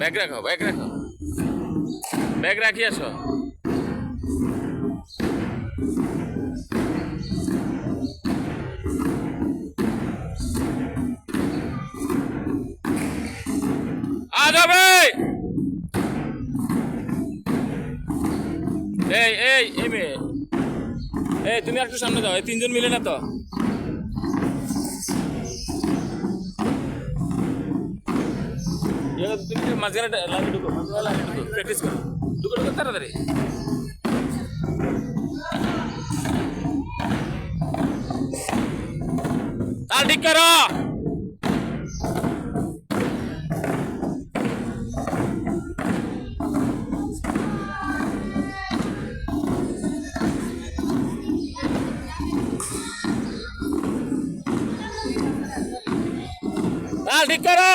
Bag রাখো bag রাখো। Bag রাখি আসো। যাবে এই এই এই মেয়ে। এই, তুমি একটু সামনে দাও, এই তিনজন মিলে না তো? তুমি মাঝখানে লাগে ঢুকো লাগে ঢুকো প্র্যাকটিস করো। ঢুকো ঢুকো, তাড়াতাড়ি। তাল ঠিক করো। ঠিক করো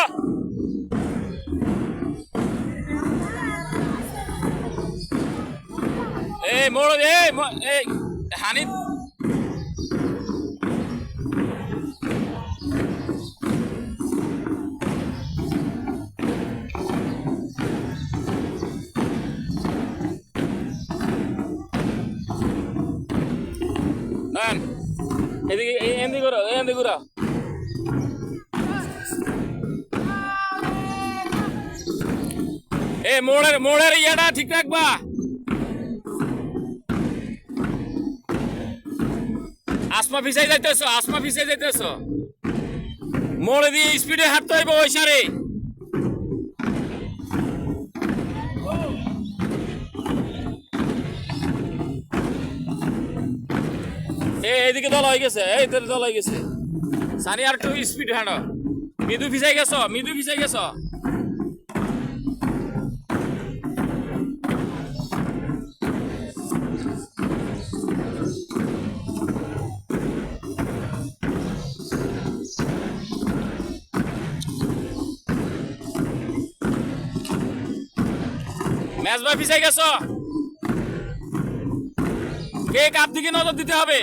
এই মোড় এই এই হানি দাঁড়ান। এদিকে এই এমনি করো মোড়ের মোড়ের ইয়াটা ঠিক রাখবা। আসমা ফিসাই যাইতেছ, আসমা ফিসাই যাইতেছ। মোড়ে দিয়ে স্পিডে হাঁটতে হইব ওই সারে। এ এদিকে দল হয়ে গেছে, এই তোর দল হয়ে গেছে। সানি আর একটু স্পিড হাঁটো। মৃদু ফিসাই গেছ, মৃদু ফিসাই গেছ। ভাই ফিসাই গেছ? কে কাপ দিকে নজর দিতে হবে?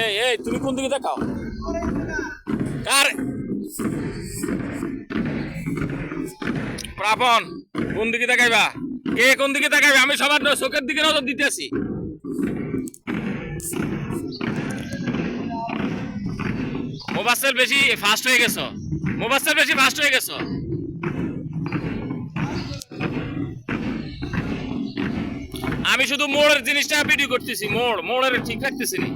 এই এই, তুমি কোন দিকে দেখাও? কার? প্রাপন, কোন দিকে দেখাইবা? কে কোন দিকে দেখাইবে? আমি সবার চোখের দিকে নজর দিতে মোবাসেল বেশি ফাস্ট হয়ে গেছো। মোবাসেল বেশি ফাস্ট হয়ে গেছো। আমি শুধু মোড়ের জিনিসটা ভিডিও করতেছি, মোড়, মোড়ের ঠিক রাখতেছি না।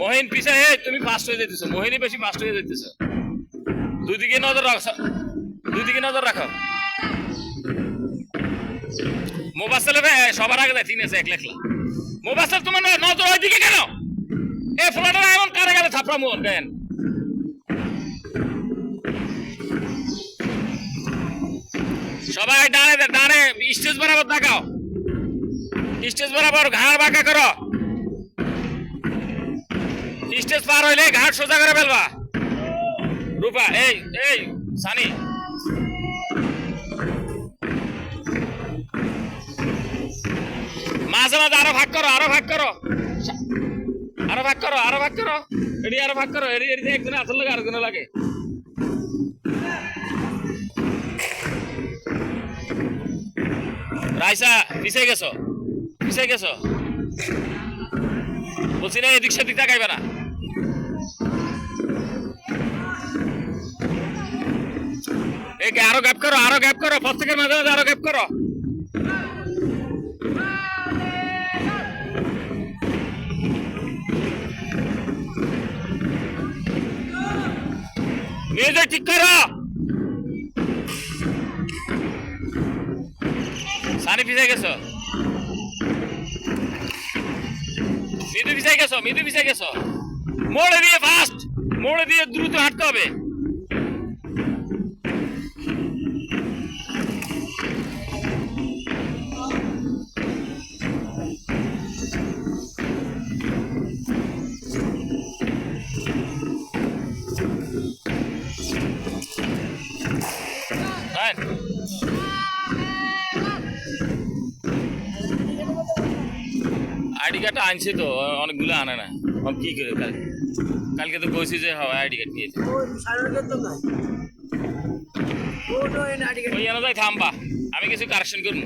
মহিন হে তুমি ফাস্ট হয়ে যেতেছো মোহিনী বেশি ফাস্ট হয়ে যেতেছো দুই দিকে নজর রাখো দুই দিকে নজর রাখো। মোবাসেল সবার আগে যায় তিন এক লেখলা মোবাসেল তোমার নজর ওইদিকে কেন? এ ফ্লোটা এমন কারে গেলে থাপড়া মোহন কেন সবাই ডানে ডানে স্টেজ বরাবর দেখাও স্টেজ বরাবর ঘাড় বাঁকা করো। স্টেজ পার হইলে ঘাট সোজা করে ফেলবা। রূপা, এই এই, সানি। মাঝে মাঝে আরও ভাগ করো, আরও ভাগ করো। আরও ভাগ করো, আরও ভাগ করো। এটি আরও ভাগ করো এটি এটি একদিন আসল লাগে আরেকদিন লাগে। রাইসা, পিছিয়ে গেছো পিছিয়ে গেছো। বলছি না, এদিক সেদিক তাকাইবে না। আরও গ্যাপ করো, আরও গ্যাপ করো, প্রত্যেকের মাঝে মাঝে আরও গ্যাপ করো। মিউজিক ঠিক করো। সানি পিছিয়ে গেছো? মৃদু পিছাই গেছো মৃদু পিছাই গেছো। মোড়ে দিয়ে ফাস্ট মোড়ে দিয়ে দ্রুত হাঁটতে হবে। আইডি কার্ডটা আনছে তো অনেকগুলো আনে না। আমি কি করে কালকে? কালকে তো কইছি যে হবে আইডি কার্ড নিয়েছে ওই এনে যাই থামবা। আমি কিছু কারেকশন করব।